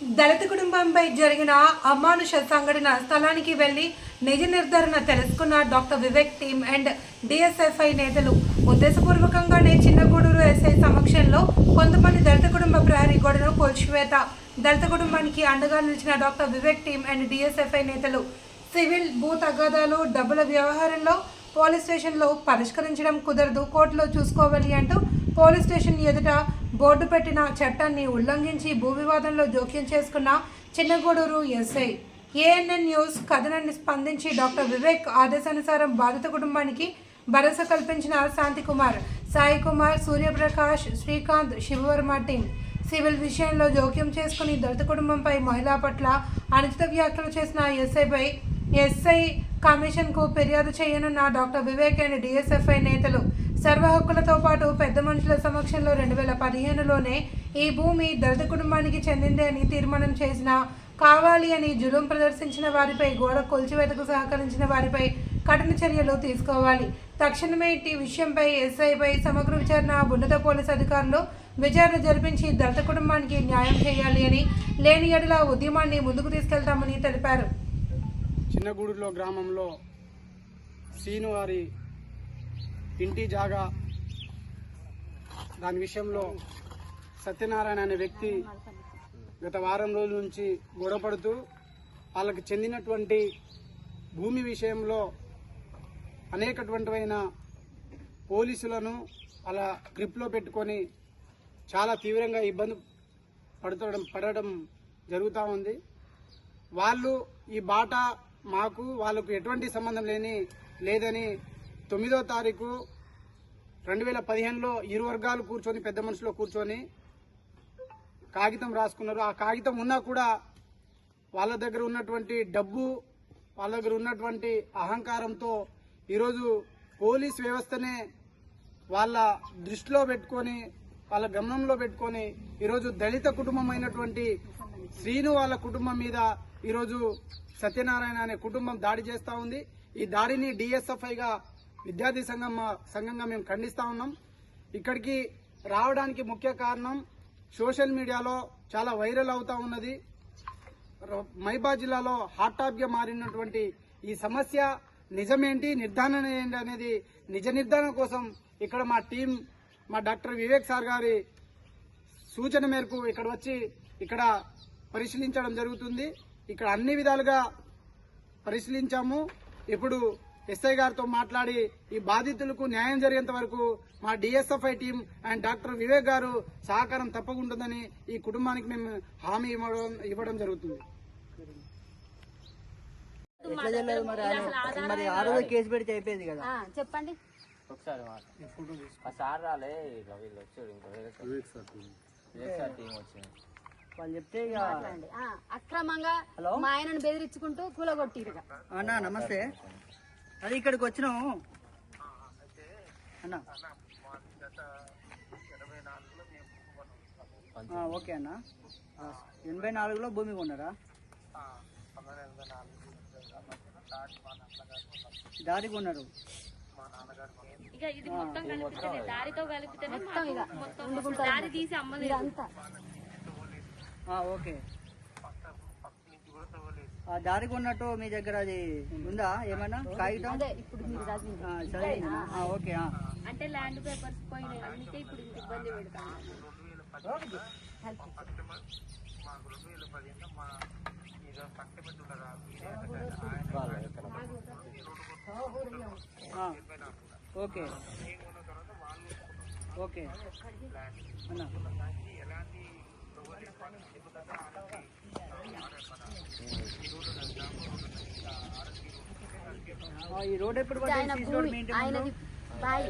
దళిత కుటుంబంపై జరిగిన అమానుష సంఘటన స్థలానికి వెళ్ళి నిజ నిర్ధారణ తెలుసుకున్న doctor Vivek team and DSFI నేతలు ఉద్దేశపూర్వకంగానే చిన్నగూడూరు ఎస్ఐ సమక్షంలో కొంతమంది దళిత కుటుంబ ప్రహరీ గోడను కూల్చివేత దళిత కుటుంబానికి అండగా నిలిచిన doctor Vivek team and DSFI నేతలు సివిల్ భూ తగాదాలు డబ్బుల వ్యవహారంలో పోలీస్ స్టేషన్లో పరిష్కరించడం కుదరదు కోర్టులో చూసుకోవాలి అంటూ పోలీస్ స్టేషన్ ఎదుట బోర్డు పెట్టిన చట్టాన్ని ఉల్లంఘించి భూ వివాదంలో జోక్యం చేసుకున్న చిన్నగూడూరు ఎస్ఐ. ఏఎన్ఎన్ న్యూస్ కథనాన్ని స్పందించి డాక్టర్ వివేక్ ఆదేశానుసారం బాధిత కుటుంబానికి భరోసా కల్పించిన శాంతి కుమార్ సాయి కుమార్ సూర్యప్రకాష్ శ్రీకాంత్ శివవర్మ టీం. సివిల్ విషయంలో జోక్యం చేసుకుని దళిత కుటుంబంపై మహిళా పట్ల అనుచిత వ్యాఖ్యలు చేసిన ఎస్ఐపై ఎస్ఐ కమిషన్కు ఫిర్యాదు చేయనున్న డాక్టర్ వివేక్ అండ్ డిఎస్ఎఫ్ఐ నేతలు సర్వ హక్కులతో పాటు పెద్ద మనుషుల సమక్షంలో రెండు వేల పదిహేనులోనే ఈ భూమి దళిత కుటుంబానికి చెందిందే అని తీర్మానం చేసిన కావాలి అని జులుం ప్రదర్శించిన వారిపై గోడ కొల్చివేతకు సహకరించిన వారిపై కఠిన చర్యలు తీసుకోవాలి. తక్షణమే ఈ విషయంపై ఎస్ఐపై సమగ్ర విచారణ ఉన్నత పోలీసు అధికారులు విచారణ జరిపించి దళిత కుటుంబానికి న్యాయం చేయాలి అని లేని ఎడల ఉద్యమాన్ని ముందుకు తీసుకెళ్తామని తెలిపారు. చిన్నగూడులో గ్రామంలో శ్రీనివారి ఇంటి జాగా. దాని విషయంలో సత్యనారాయణ అనే వ్యక్తి గత వారం రోజుల నుంచి గొడవపడుతూ వాళ్ళకి చెందినటువంటి భూమి విషయంలో అనేకటువంటివైన పోలీసులను అలా గ్రిప్లో పెట్టుకొని చాలా తీవ్రంగా ఇబ్బంది పడుతడం పడడం జరుగుతూ ఉంది. వాళ్ళు ఈ బాట మాకు వాళ్ళకు ఎటువంటి సంబంధం లేని లేదని తొమ్మిదో తారీఖు రెండు వేల పదిహేనులో ఇరు వర్గాలు కూర్చొని పెద్ద మనుషులు కూర్చొని కాగితం రాసుకున్నారు. ఆ కాగితం ఉన్నా కూడా వాళ్ళ దగ్గర ఉన్నటువంటి డబ్బు వాళ్ళ దగ్గర ఉన్నటువంటి అహంకారంతో ఈరోజు పోలీస్ వ్యవస్థనే వాళ్ళ దృష్టిలో పెట్టుకొని వాళ్ళ గమనంలో పెట్టుకొని ఈరోజు దళిత కుటుంబం అయినటువంటి శ్రీను వాళ్ళ కుటుంబం మీద ఈరోజు సత్యనారాయణ అనే కుటుంబం దాడి చేస్తూ ఉంది. ఈ దాడిని డిఎస్ఎఫ్ఐగా విద్యార్థి సంఘం సంఘంగా మేము ఖండిస్తా ఉన్నాం. ఇక్కడికి రావడానికి ముఖ్య కారణం సోషల్ మీడియాలో చాలా వైరల్ అవుతా ఉన్నది. మైబా జిల్లాలో హాట్ టాప్గా మారినటువంటి ఈ సమస్య నిజమేంటి నిర్ధారణ ఏంటి అనేది నిజ నిర్ధారణ కోసం ఇక్కడ మా టీం మా డాక్టర్ వివేక్ సార్ గారి సూచన మేరకు ఇక్కడ వచ్చి ఇక్కడ పరిశీలించడం జరుగుతుంది. ఇక్కడ అన్ని విధాలుగా పరిశీలించాము. ఇప్పుడు ఎస్ఐ గారితో మాట్లాడి ఈ బాధితులకు న్యాయం జరిగేంత వరకు మా DSFI team and doctor Vivek garu సహకారం తప్పకుంటుందని ఈ కుటుంబానికి మేము హామీ ఇవ్వడం ఇవ్వడం జరుగుతుంది. చెప్పండి. ఒకసారి సార్ రాలే వీళ్ళు వచ్చాడు ఇంకా వేరే సార్. టీం. వచ్చింది. అక్రమంగా? మా ఆయనను బెదిరించుకుంటూ కూలగొట్టిరుగా అన్నా నమస్తే. అది ఇక్కడికి వచ్చినాము అన్న. ఆ, ఓకే అన్న. ఆ, ఎనభై నాలుగులో భూమి కొన్నారా? దారి కొన్నారు. ఇక ఇది మొత్తం కలిపితేనే దారితో కలిపితేనే మొత్తం ఇక మొత్తం దారి తీసి అమ్మలేదు. ఇదంతా. ఆ, ఓకే. ఆ దారి కొన్నట్టు మీ దగ్గర అది ఉందా? ఏమైనా కాగితం? ఓకే ఆ. అంటే ల్యాండ్ పేపర్స్ పోయినాయి అందుకే ఇప్పుడు ఇంత ఇబ్బంది పెడతాను. ఓకే. ఓకే. అన్న. ఈ రోడ్ ఎప్పుడు? ఆయనది బాయి